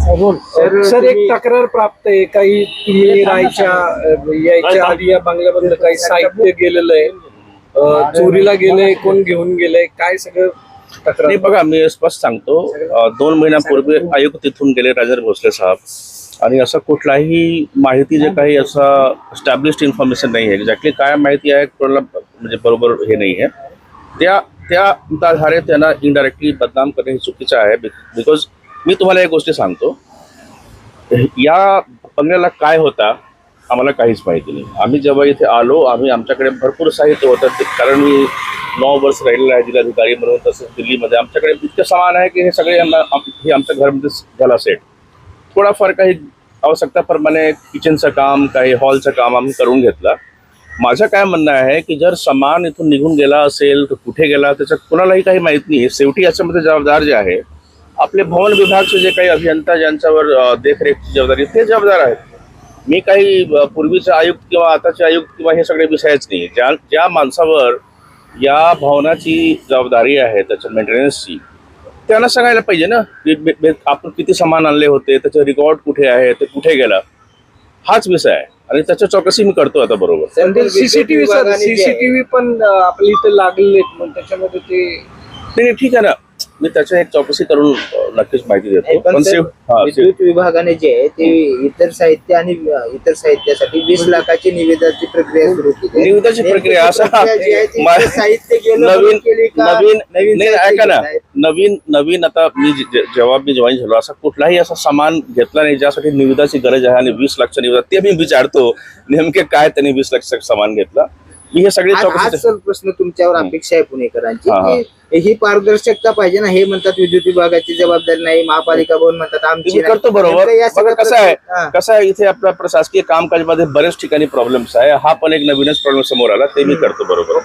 Sir एक तक्रार प्राप्त आहे. काही तुम्ही राहायच्या यायच्या आधी या बंगल्यामधलं काही साहित्य गेलेलं आहे. चोरीला गेलंय कोण घेऊन गेलंय काय सगळं तक्रार? नाही बघा मी स्पष्ट सांगतो. दोन महिन्यापूर्वी आयुक्त तिथून गेले राजेंद्र भोसले साहेब. आणि असं कुठलाही माहिती जे काही असं स्टॅब्लिश्ड इन्फॉर्मेशन नाही आहे. एक्झॅक्टली काय माहिती आहे कोणाला म्हणजे बरोबर हे नाही आहे. त्या त्या आधारे त्यांना इनडायरेक्टली बदनाम करणे हे चुकीचं आहे बिकॉज मी तुम्हाला एक गोष्ट सांगतो. या बंगल्याला काय होता आम्हाला काहीच माहिती नाही. आम्ही जेव्हा इथे आलो आम्ही आमच्याकडे भरपूर साहित्य होतं. ते- कारण मी नऊ वर्ष राहिलेलं आहे जिल्हाधिकारी म्हणून तसंच दिल्लीमध्ये. आमच्याकडे इतकं सामान आहे की हे सगळे हे आमच्या घरामध्ये झाला सेट थोडाफार काही आवश्यकताप्रमाणे किचनचं काम काही हॉलचं काम आम्ही करून घेतलं. माझं काय म्हणणं आहे की जर सामान इथून निघून गेला असेल तर कुठे गेला त्याचं कुणालाही काही माहीत नाही. शेवटी याच्यामध्ये जबाबदार जे आहे आपले भवन विभागचे जे काही अभियंता ज्यांच्यावर देखरेखची जबाबदारी ते जबाबदार आहेत. मी काही पूर्वीचे आयुक्त किंवा आताचे आयुक्त किंवा हे सगळे विषयच नाही ज्या ज्या माणसावर या भवनाची जबाबदारी आहे त्याच्या मेंटेनन्सची त्यांना सांगायला पाहिजे ना की आपण किती सामान आणले होते त्याचं रेकॉर्ड कुठे आहे ते कुठे गेला हाच विषय आहे. आणि त्याच्या चौकशी मी करतो आता बरोबर. सीसीटीव्ही सर सीसीटीव्ही पण आपल्या इथे लागलेले आहेत मग त्याच्यामध्ये ते ठीक आहे ना. मी त्याच्या एक चौकशी करून नक्कीच माहिती देतो पण पण सर, सेव- हा, सेव- विद्युत विभागाने जे आहे ते इतर साहित्य आणि इतर साहित्यासाठी वीस लाखाची निवेदनाची प्रक्रिया सुरू केली. निविदाची प्रक्रिया असं प्रक्रिया जी आहे ती मा- इतर साहित्य गेलं नवीन म्हणून केली का? नवीन नवीन नाही साहित्य ऐका ना? नवीन नवीन आता मी जे- जे- जेव्हा मी जॉईन झालो असा कुठलाही असा सामान घेतला नाही ज्यासाठी निविदाची गरज आहे आणि वीस लाखचं निविदा ते मी विचारतो नेमके काय त्यांनी वीस लाखचं सामान घेतलं मी हे सगळे चौकशी सर प्रश्न तुमच्यावर अपेक्षा आहे पुणेकरांची हा, हा. की ही पारदर्शकता पाहिजे ना? हे म्हणतात विद्युत विभागाची जबाबदारी नाही महापालिका भवन म्हणतात आमची नाही. करतो बरोबर. नेमकं या बघा सगळ्या कसं आहे? हा. कसं आहे इथे आपल्या प्रशासकीय कामकाजमध्ये बरेच ठिकाणी प्रॉब्लेम्स आहे. हा पण एक नवीनच प्रॉब्लेम समोर आला. ते मी करतो बरोबर.